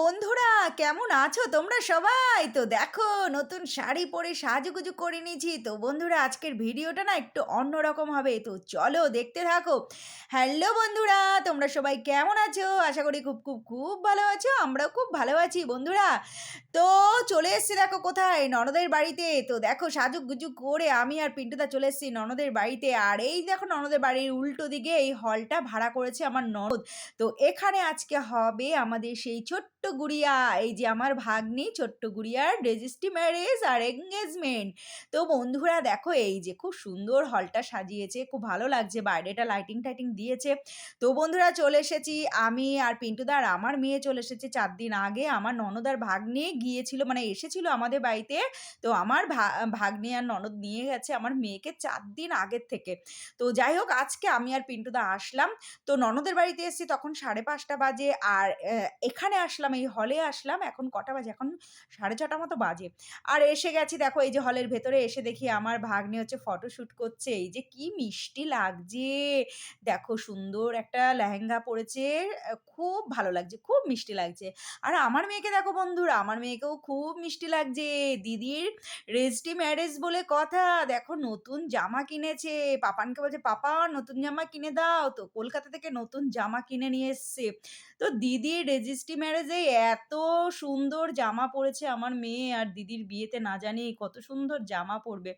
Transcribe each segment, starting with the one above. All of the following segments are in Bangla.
বন্ধুরা, কেমন আছো তোমরা সবাই? তো দেখো, নতুন শাড়ি পরে সাজুগুজু করে নিয়েছি। তো বন্ধুরা, আজকের ভিডিওটা না একটু অন্যরকম হবে। তো চলো দেখতে থাকো। হ্যালো বন্ধুরা, তোমরা সবাই কেমন আছো? আশা করি খুব খুব খুব ভালো আছো। আমরাও খুব ভালো আছি বন্ধুরা। তো চলে এসছি দেখো কোথায়? ননদের বাড়িতে। তো দেখো সাজুক গুজু করে আমি আর পিন্টুদা চলে এসছি ননদের বাড়িতে। আর এই দেখো ননদের বাড়ির উল্টো দিকে এই হলটা ভাড়া করেছে আমার ননদ। তো এখানে আজকে হবে আমাদের সেই ছোট্ট গুড়িয়া এই যে আমার ভাগ্নি ছোট্ট গুড়িয়ার রেজিস্ট্রি ম্যারেজ আর এঙ্গেজমেন্ট। তো বন্ধুরা দেখো, এই যে খুব সুন্দর হলটা সাজিয়েছে, খুব ভালো লাগছে, বাইরেটা লাইটিং টাইটিং দিয়েছে। তো বন্ধুরা চলে এসেছি, আমি আর পিন্টুদা আর আমার মেয়ে চলে এসেছে চার দিন আগে। আমার ননদার ভাগ্নে গিয়েছিল মানে এসেছিল আমাদের বাড়িতে। তো আমার ভাগ্নে আর ননদ নিয়ে গেছে আমার মেয়েকে চার দিন আগের থেকে। তো যাই হোক, আজকে আমি আর পিন্টুদা আসলাম। তো ননদের বাড়িতে এসেছি তখন সাড়ে পাঁচটা বাজে আর এখানে আসলাম এই হলে আসলাম, এখন কটা বাজে? এখন সাড়ে ছটা মতো বাজে। আর এসে গেছি, দেখো, এই যে হলের ভেতরে এসে দেখি আমার ভাগ্নে হচ্ছে ফটোশ্যুট করছে। এই যে কি মিষ্টি লাগছে! দেখো, সুন্দর একটা লেহেঙ্গা পরেছে, খুব ভালো লাগছে, খুব মিষ্টি লাগছে। আর আমার মেয়েকে দেখো বন্ধুরা, আমার মেয়েকেও খুব মিষ্টি লাগছে। দিদির রেজিস্ট্রি ম্যারেজ বলে কথা। দেখো, নতুন জামা কিনেছে। পাপানকে বলছে, পাপা, নতুন জামা কিনে দাও। তো কলকাতা থেকে নতুন জামা কিনে নিয়ে এসছে। তো দিদির রেজিস্ট্রি ম্যারেজে এত সুন্দর জামা পরেছে আমার মেয়ে আর দিদির বিয়েতে না জানি কত সুন্দর জামা পরবে।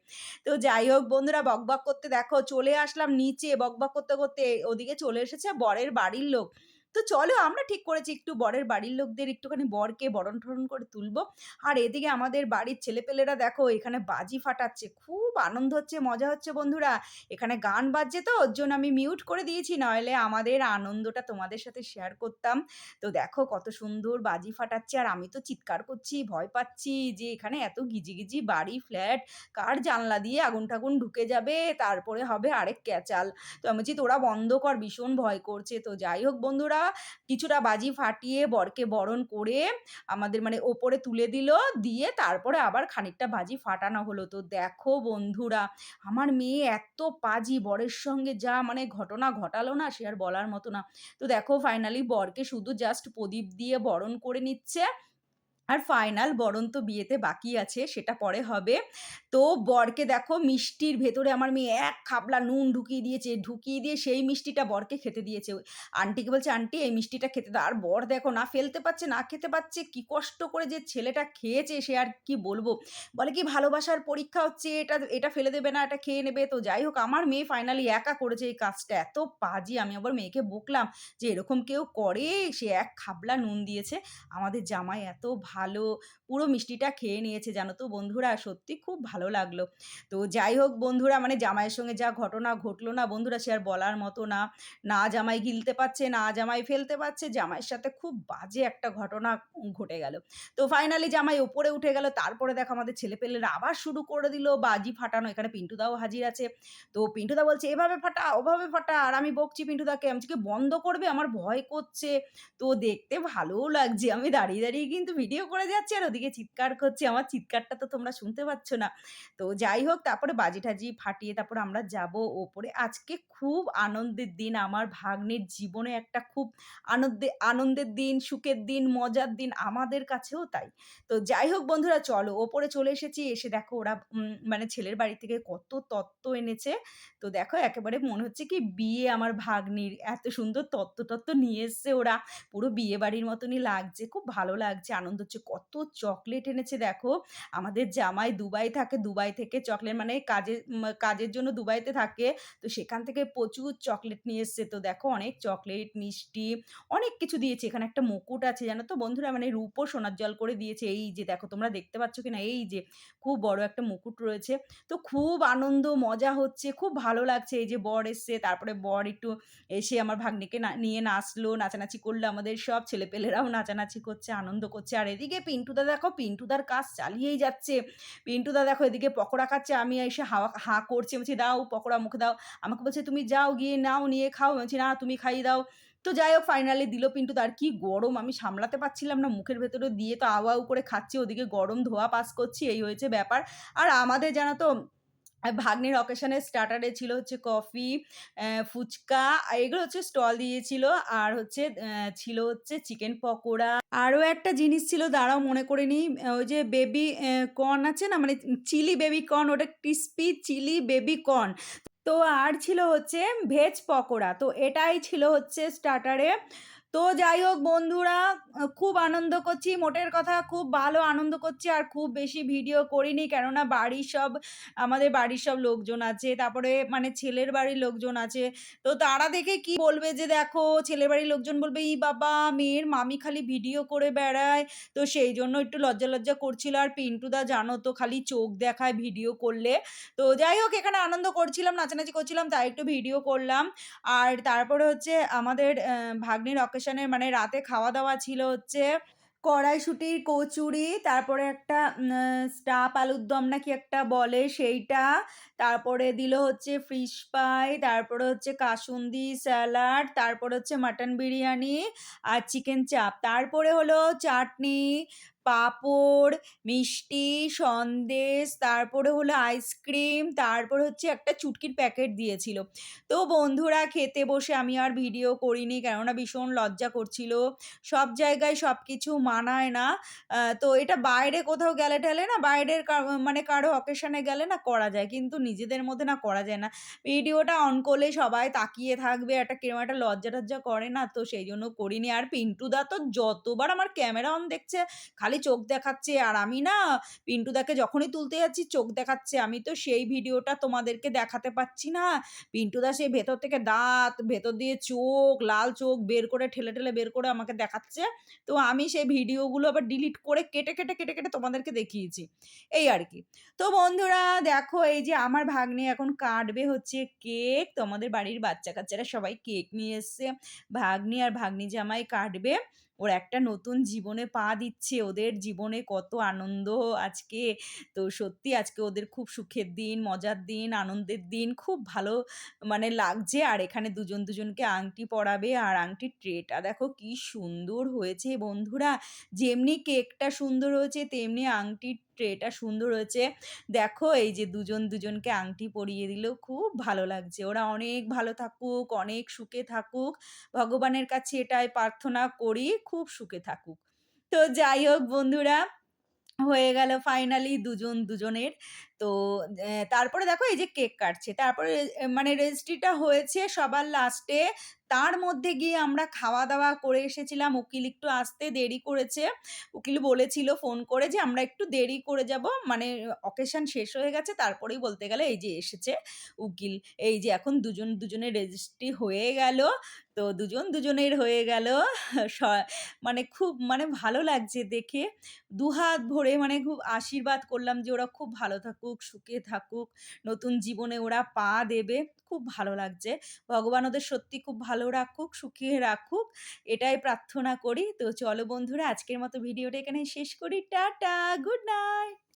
তো যাই হোক বন্ধুরা বকবক করতে দেখো চলে আসলাম নিচে বকবক করতে করতে ওদিকে চলে এসেছে বরের বাড়ির লোক। তো চলো আমরা ঠিক করেছি, একটু বরের বাড়ির লোকদের একটুখানি বরকে বরণ ঠরণ করে তুলবো। আর এদিকে আমাদের বাড়ির ছেলেপেলেরা দেখো, এখানে বাজি ফাটাচ্ছে, খুব আনন্দ হচ্ছে, মজা হচ্ছে বন্ধুরা। এখানে গান বাজছে তো, ওর জন্য আমি মিউট করে দিয়েছি, নইলে আমাদের আনন্দটা তোমাদের সাথে শেয়ার করতাম। তো দেখো কত সুন্দর বাজি ফাটাচ্ছে, আর আমি তো চিৎকার করছি, ভয় পাচ্ছি যে এখানে এত গিজি গিজি বাড়ি, ফ্ল্যাট, কার জানলা দিয়ে আগুন ঠাগুন ঢুকে যাবে, তারপরে হবে আরেক ক্যাচাল। তো আমি বলছি, তোরা বন্ধ কর, ভীষণ ভয় করছে। তো যাই হোক বন্ধুরা কিছুটা বাজি ফাটিয়ে বরকে বরণ করে আমাদের মানে ওপরে তুলে দিল, দিয়ে তারপরে আবার খানিকটা বাজি ফাটানো হলো। তো দেখো বন্ধুরা, আমার মেয়ে এত পাজি, বরের সঙ্গে যা মানে ঘটনা ঘটালো না সে আর বলার মতো না। তো দেখো ফাইনালি বরকে শুধু জাস্ট প্রদীপ দিয়ে বরণ করে নিচ্ছে। আর ফাইনাল বরণ তো বিয়েতে বাকি আছে, সেটা পরে হবে। তো বরকে দেখো মিষ্টির ভেতরে আমার মেয়ে এক খাবলা নুন ঢুকিয়ে দিয়েছে, ঢুকিয়ে দিয়ে সেই মিষ্টিটা বরকে খেতে দিয়েছে। আন্টিকে বলছে আন্টি এই মিষ্টিটা খেতে দাও। আর বর দেখো না ফেলতে পারছে, না খেতে পারছে, কি কষ্ট করে যে ছেলেটা খেয়েছে, সে আর কি বলব? বলে কি ভালোবাসার পরীক্ষা হচ্ছে, এটা এটা ফেলে দেবে না, এটা খেয়ে নেবে। তো যাই হোক, আমার মেয়ে ফাইনালি একা করেছে এই কাজটা। এত পাজি, আমি আবার মেয়েকে বকলাম যে এরকম কেউ করে, সে এক খাবলা নুন দিয়েছে। আমাদের জামাই এত ভালো পুরো মিষ্টিটা খেয়ে নিয়েছে, জানো তো বন্ধুরা? সত্যি খুব ভালো লাগল। তো যাই হোক বন্ধুরা মানে জামাইয়ের সঙ্গে যা ঘটনা ঘটলো না বন্ধুরা, সে আর বলার মতো না। না জামাই গিলতে পারছে, না জামাই ফেলতে পারছে, জামাইয়ের সাথে খুব বাজে একটা ঘটনা ঘটে গেল। তো ফাইনালি জামাই ওপরে উঠে গেল, তারপরে দেখো আমাদের ছেলেপেলেরা আবার শুরু করে দিল, বাজি ফাটানো। এখানে পিন্টুদাও হাজির আছে। তো পিন্টুদা বলছে, এভাবে ফাটা, ওভাবে ফাটা, আর আমি বকছি পিন্টুদাকে। আমি বন্ধ করবে? আমার ভয় করছে। তো দেখতে ভালোও লাগছে। আমি দাঁড়িয়ে দাঁড়িয়ে কিন্তু ভিডিও করে যাচ্ছি আর ওদিকে চিৎকার করছি। আমার চিৎকারটা তো তোমরা শুনতে পাচ্ছ না। তো যাই হোক, তারপরে বাজি টাজি ফাটিয়ে তারপর আমরা যাব ওপরে। আজকে খুব আনন্দের দিন। আমার ভাগ্নের জীবনে একটা খুব আনন্দে, আনন্দের দিন, সুখের দিন, মজার দিন আমাদের কাছেও তাই। তো যাই হোক বন্ধুরা, চলো ওপরে চলে এসেছি। এসে দেখো ওরা মানে ছেলের বাড়ি থেকে কত তত্ত্ব এনেছে। তো দেখো একেবারে মনে হচ্ছে কি বিয়ে আমার ভাগ্নির। এত সুন্দর তত্ত্ব তত্ত্ব নিয়ে এসছে ওরা। পুরো বিয়ে বাড়ির মতনই লাগছে, খুব ভালো লাগছে, আনন্দ হচ্ছে কত চকলেট এনেছে দেখো। আমাদের জামাই দুবাই থাকে দুবাই থেকে চকলেট মানে উম, কাজের জন্য দুবাইতে থাকে। তো সেখান থেকে প্রচুর চকলেট নিয়ে এসছে। তো দেখো অনেক চকলেট মিষ্টি অনেক কিছু দিয়েছে। এখানে একটা মুকুট আছে জানো তো বন্ধুরা? মানে রূপো সোনার জল করে দিয়েছে। এই যে দেখো তোমরা দেখতে পাচ্ছ কিনা? এই যে খুব বড় একটা মুকুট রয়েছে। তো খুব আনন্দ মজা হচ্ছে খুব ভালো লাগছে। এই যে বর এসছে তারপরে বর একটু এসে আমার ভাগ্নিকে না- নিয়ে নাচলো নাচানাচি করল। আমাদের সব ছেলেপেলেরাও নাচানাচি করছে আনন্দ করছে। আর পিন্টুদা দেখো, পিন্টুদার কাজ চালিয়েই যাচ্ছে। পিন্টুদা দেখো, এদিকে পকোড়া খাচ্ছে, আমি এসে হাওয়া, হা করছি বলছি, দাও পকোড়া মুখে দাও। আমাকে বলছে, তুমি যাও গিয়ে নাও, নিয়ে খাও। বলছি, না, তুমি খাইয়ে দাও। তো যাই হোক ফাইনালি দিল পিন্টু তার কি গরম, আমি সামলাতে পারছিলাম না, মুখের ভেতরে দিয়ে তো আওয়াউ করে খাচ্ছি, ওদিকে গরম ধোয়া পাস করছি, এই হয়েছে ব্যাপার। আর আমাদের জানা তো ভাগ্নির অকেশনের স্টার্টারে ছিল হচ্ছে কফি, ফুচকা এগুলো হচ্ছে স্টল দিয়েছিল। আর হচ্ছে ছিল হচ্ছে চিকেন পকোড়া। আরও একটা জিনিস ছিল দাঁড়াও মনে করে নিই। ওই যে বেবি কর্ন আছে না? মানে চিলি বেবি কর্ন ওটা ক্রিসপি চিলি বেবি কর্ন। তো আর ছিল হচ্ছে ভেজ পকোড়া। তো এটাই ছিল হচ্ছে স্টার্টারে। তো যাই হোক বন্ধুরা খুব আনন্দ করছি। মোটের কথা খুব ভালো আনন্দ করছি। আর খুব বেশি ভিডিও করিনি। কেননা বাড়ির সব আমাদের বাড়ির সব লোকজন আছে। তারপরে মানে ছেলের বাড়ির লোকজন আছে। তো তারা দেখে কি বলবে যে দেখো ছেলের বাড়ির লোকজন বলবে, "ই বাবা! মেয়ের মামি খালি ভিডিও করে বেড়ায়।" তো সেই জন্য একটু লজ্জা, লজ্জা করছিল। আর পিন্টুদা জানো তো খালি চোখ দেখায় ভিডিও করলে। তো যাই হোক এখানে আনন্দ করছিলাম, নাচানাচি করছিলাম তাই একটু ভিডিও করলাম। আর তারপরে হচ্ছে আমাদের ভাগ্নির অকেশনের মানে রাতে খাওয়া-দাওয়া ছিল হচ্ছে কড়াইশুঁটির কচুরি, তারপরে একটা স্টাফ আলুর দম নাকি একটা বলে সেইটা। তারপরে দিল হচ্ছে ফিশ পাই তারপরে হচ্ছে কাসুন্দি স্যালাড, তারপর হচ্ছে মাটন বিরিয়ানি আর চিকেন চাপ। তারপরে হলো চাটনি, পাঁপড়, মিষ্টি, সন্দেশ, তারপরে হলো আইসক্রিম, তারপর হচ্ছে একটা চুটকির প্যাকেট দিয়েছিল। তো বন্ধুরা খেতে বসে আমি আর ভিডিও করিনি কেননা ভীষণ লজ্জা করছিল। সব জায়গায় সব কিছু মানায় না। তো এটা বাইরে কোথাও গেলে-টেলে না বাইরের মানে কারও অকেশনে গেলে না করা যায়। কিন্তু নিজেদের মধ্যে না করা যায় না। ভিডিওটা অন করলে সবাই তাকিয়ে থাকবে। একটা কিরম একটা লজ্জা-টজ্জা করে না? তো সেই জন্য করিনি। আর পিন্টুদা তো যতবার আমার ক্যামেরা অন দেখছে খালি চোখ দেখাচ্ছে। আর আমি না পিন্টুদাকে যখনই তুলতে যাচ্ছি চোখ দেখাচ্ছে। আমি তো সেই ভিডিওটা তোমাদেরকে দেখাতে পারছি না। পিন্টুদা সেই ভেতর থেকে দাঁত, ভেতর দিয়ে চোখ, লাল চোখ বের করে ঠেলে, ঠেলে বের করে আমাকে দেখাচ্ছে। তো আমি সেই ভিডিওগুলো আবার ডিলিট করে কেটে, কেটে, কেটে, কেটে তোমাদেরকে দেখিয়েছি। এই আর কি তো বন্ধুরা দেখো এই যে আমার ভাগ্নে এখন কাটবে হচ্ছে কেক। তো আমাদের বাড়ির বাচ্চা-কাচ্চারা সবাই কেক নিয়ে এসছে। ভাগ্নি আর ভাগ্নি জামাই কাটবে। ওরা একটা নতুন জীবনে পা দিচ্ছে। ওদের জীবনে কত আনন্দ আজকে। তো সত্যি আজকে ওদের খুব সুখের দিন, মজার দিন, আনন্দের দিন। খুব ভালো মানে লাগছে। আর এখানে দুজন দুজনকে আংটি পরাবে। আর আংটির ট্রেটা দেখো কি সুন্দর হয়েছে বন্ধুরা। যেমনি কেকটা সুন্দর হয়েছে তেমনি আংটির ট্রেটা সুন্দর হয়েছে। দেখো এই যে দুজন দুজনকে আংটি পরিয়ে দিল। খুব ভালো লাগছে। ওরা অনেক ভালো থাকুক, অনেক সুখে থাকুক। ভগবানের কাছে এটাই প্রার্থনা করি খুব সুখে থাকুক। তো যাই হোক বন্ধুরা হয়ে গেল ফাইনালি দুজন দুজনের। তো তারপরে দেখো এই যে কেক কাটছে। তারপরে মানে রেজিস্ট্রিটা হয়েছে সবার লাস্টে। তার মধ্যে গিয়ে আমরা খাওয়া-দাওয়া করে এসেছিলাম। উকিল একটু আসতে দেরি করেছে। উকিল বলেছিল ফোন করে যে, "আমরা একটু দেরি করে যাব।" মানে অকেশন শেষ হয়ে গেছে তারপরেই বলতে গেলে এই যে এসেছে উকিল। এই যে এখন দুজন দুজনের রেজিস্ট্রি হয়ে গেল। তো দুজন দুজনের হয়ে গেল। মানে খুব মানে ভালো লাগছে দেখে। দুহাত ভরে মানে খুব আশীর্বাদ করলাম যে ওরা খুব ভালো থাকুক, সুখে থাকুক, নতুন জীবনে ওরা পা দেবে। খুব ভালো লাগছে। ভগবান ওদের সত্যি খুব ভালো রাখুক, সুখে রাখুক। এটাই প্রার্থনা করি। তো চলো বন্ধুরা আজকের মতো ভিডিওটা এখানে শেষ করি। টাটা, গুড নাইট।